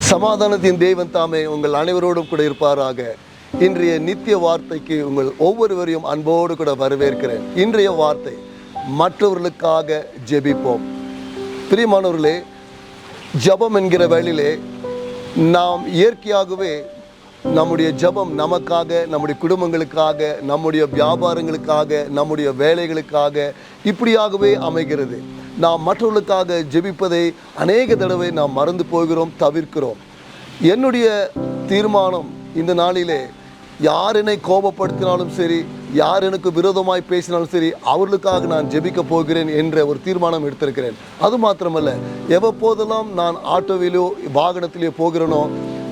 சமாதானத்தின் தேவன் தாமே உங்கள் அனைவரோடும் கூட இருப்பாராக. இன்றைய நித்திய வார்த்தைக்கு உங்கள் ஒவ்வொருவரையும் அன்போடு கூட வரவேற்கிறேன். இன்றைய வார்த்தை மற்றவர்களுக்காக ஜெபிப்போம். பிரியமானவர்களே ஜெபம் என்கிற வேலையிலே நாம் இயற்கையாகவே நம்முடைய ஜெபம் நமக்காக நம்முடைய குடும்பங்களுக்காக நம்முடைய வியாபாரங்களுக்காக நம்முடைய வேலைகளுக்காக இப்படியாகவே அமைகிறது. நாம் மற்றவர்களுக்காக ஜெபிப்பதை அநேக தடவை நாம் மறந்து போகிறோம் தவிர்க்கிறோம். என்னுடைய தீர்மானம் இந்த நாளிலே யார் என்னை கோபப்படுத்தினாலும் சரி யார் எனக்கு விரோதமாய் பேசினாலும் சரி அவர்களுக்காக நான் ஜெபிக்க போகிறேன் என்ற ஒரு தீர்மானம் எடுத்திருக்கிறேன். அது மாத்திரமல்ல எவ்வப்போதெல்லாம் நான் ஆட்டோவிலோ வாகனத்திலேயோ போகிறேனோ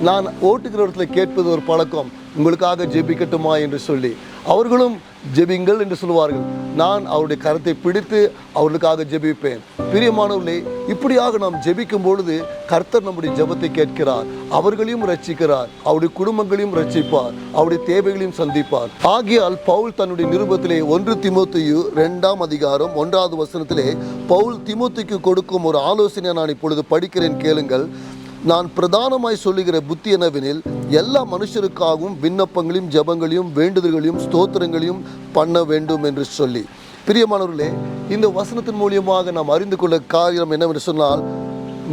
நான் ஓட்டுகிற இடத்துல கேட்பது ஒரு பழக்கம். உங்களுக்காக ஜெபிக்கட்டுமா என்று சொல்லி. அவர்களும் ஜெபிங்கள் என்று சொல்லுவார்கள். நான் அவருடைய கரத்தை பிடித்து அவர்களுக்காக ஜெபிப்பேன். பிரியமானவர்களே இப்படியாக நாம் ஜெபிக்கும் பொழுது கர்த்தர் நம்முடைய ஜெபத்தை கேட்கிறார். அவர்களையும் ரட்சிக்கிறார் அவருடைய குடும்பங்களையும் ரட்சிப்பார் அவருடைய தேவைகளையும் சந்திப்பார். ஆகியால் பவுல் தன்னுடைய நிருபத்திலே ஒன்று திமுத்தையு ரெண்டாம் அதிகாரம் ஒன்றாவது வசனத்திலே பவுல் திமுத்திக்கு கொடுக்கும் ஒரு ஆலோசனை நான் இப்பொழுது படிக்கிறேன். கேளுங்கள். நான் பிரதானமாய் சொல்லுகிற புத்தி என்னவெனில் எல்லா மனுஷருக்காகவும் விண்ணப்பங்களையும் ஜெபங்களையும் வேண்டுதல்களையும் ஸ்தோத்திரங்களையும் பண்ண வேண்டும் என்று சொல்லி. பிரியமானவர்களே இந்த வசனத்தின் மூலியமாக நாம் அறிந்து கொள்ள காரியம் என்னவென்று சொன்னால்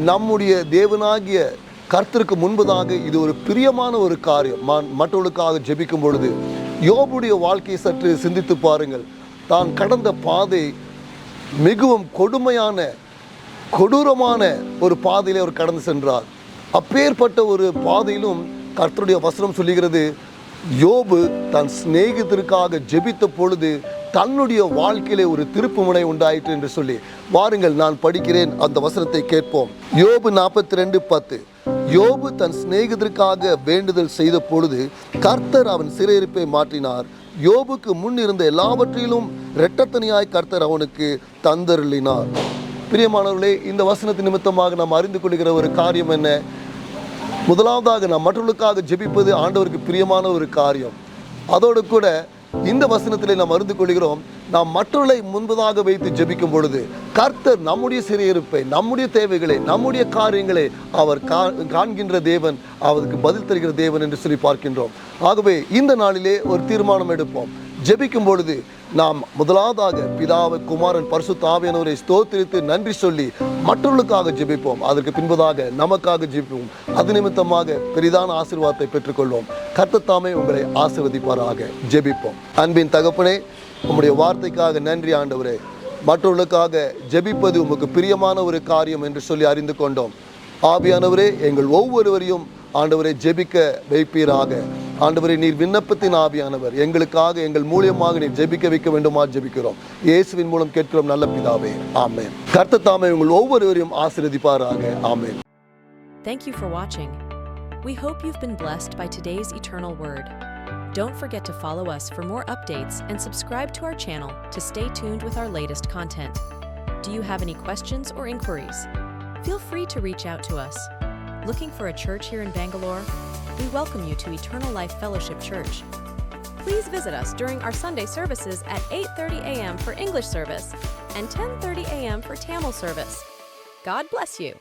நம்முடைய தேவனாகிய கர்த்தருக்கு முன்பதாக இது ஒரு பிரியமான ஒரு காரியம். மற்றவர்களுக்காக ஜெபிக்கும் பொழுது யோபுடைய வாழ்க்கையை சற்று சிந்தித்து பாருங்கள். தான் கடந்த பாதை மிகவும் கொடுமையான கொடூரமான ஒரு பாதையில் அவர் கடந்து சென்றார். அப்பேற்பட்ட ஒரு பாதையிலும் கர்த்தருடைய வசனம் சொல்லுகிறது யோபு தன் சிநேகிதருக்காக ஜெபித்த பொழுது தன்னுடைய வாழ்க்கையிலே ஒரு திருப்புமுனை உண்டாயிற்று என்று சொல்லி. வாருங்கள் நான் படிக்கிறேன் அந்த வசனத்தை கேட்போம். யோபு நாற்பத்தி ரெண்டு பத்து. யோபு தன் சிநேகிதருக்காக வேண்டுதல் செய்த பொழுது கர்த்தர் அவன் சிறையிருப்பை மாற்றினார். யோபுக்கு முன் இருந்த எல்லாவற்றிலும் இரட்டத்தனியாய் கர்த்தர் அவனுக்கு தந்தருளினார். பிரியமானவர்களே இந்த வசனத்தின் நிமித்தமாக நாம் அறிந்து கொள்கிற ஒரு காரியம் என்ன? முதலாவதாக நாம் மற்றவர்களுக்காக ஜெபிப்பது ஆண்டவருக்கு பிரியமான ஒரு காரியம். அதோடு கூட இந்த வசனத்திலே நாம் அறிந்து கொள்கிறோம் நாம் மற்றவர்களை முன்பதாக வைத்து ஜெபிக்கும் பொழுது கர்த்தர் நம்முடைய சிறையிருப்பை நம்முடைய தேவைகளை நம்முடைய காரியங்களை அவர் கா- காண்கின்ற தேவன் அவருக்கு பதில் தருகிற தேவன் என்று சொல்லி பார்க்கின்றோம். ஆகவே இந்த நாளிலே ஒரு தீர்மானம் எடுப்போம். ஜெபிக்கும் பொழுது நாம் முதலாவதாக பிதாவை குமாரன் பரிசு தாவியனவரை ஸ்தோத்திரித்து நன்றி சொல்லி மற்றவர்களுக்காக ஜெபிப்போம். அதற்கு பின்பதாக நமக்காக ஜெபிப்போம். அது நிமித்தமாக பெரிதான ஆசீர்வாதத்தை பெற்றுக்கொள்வோம். கர்த்தத்தாமே உங்களை ஆசிர்வதிப்பாராக. ஜெபிப்போம். அன்பின் தகப்பனே உம்முடைய வார்த்தைக்காக நன்றி ஆண்டவரே. மற்றவர்களுக்காக ஜெபிப்பது உமக்கு பிரியமான ஒரு காரியம் என்று சொல்லி அறிந்து கொண்டோம். ஆவியானவரே எங்கள் ஒவ்வொருவரையும் ஆண்டவரை ஜெபிக்க வைப்பீராக. ஆண்டவரை நீர் விண்ணப்பத்தின் ஆவியானவர் எங்களுக்காக எங்கள் மூலியமாக நீர் ஜெபிக்க வைக்க வேண்டுமா ஜெபிக்கிறோம் இயேசுவின் மூலம் கேட்கிறோம் நல்ல பிதாவே ஆமென் கர்த்தர் தாமே உங்கள் ஒவ்வொருவரையும் ஆசீர்வதிப்பாராக ஆமென் Thank you for watching. We hope you've been blessed by today's eternal word. Don't forget to follow us for more updates and subscribe to our channel to stay tuned with our latest content. Do you have any questions or inquiries? Feel free to reach out to us. Looking for a church here in Bangalore? We welcome you to Eternal Life Fellowship Church. Please visit us during our Sunday services at 8:30 a.m. for English service and 10:30 a.m. for Tamil service. God bless you.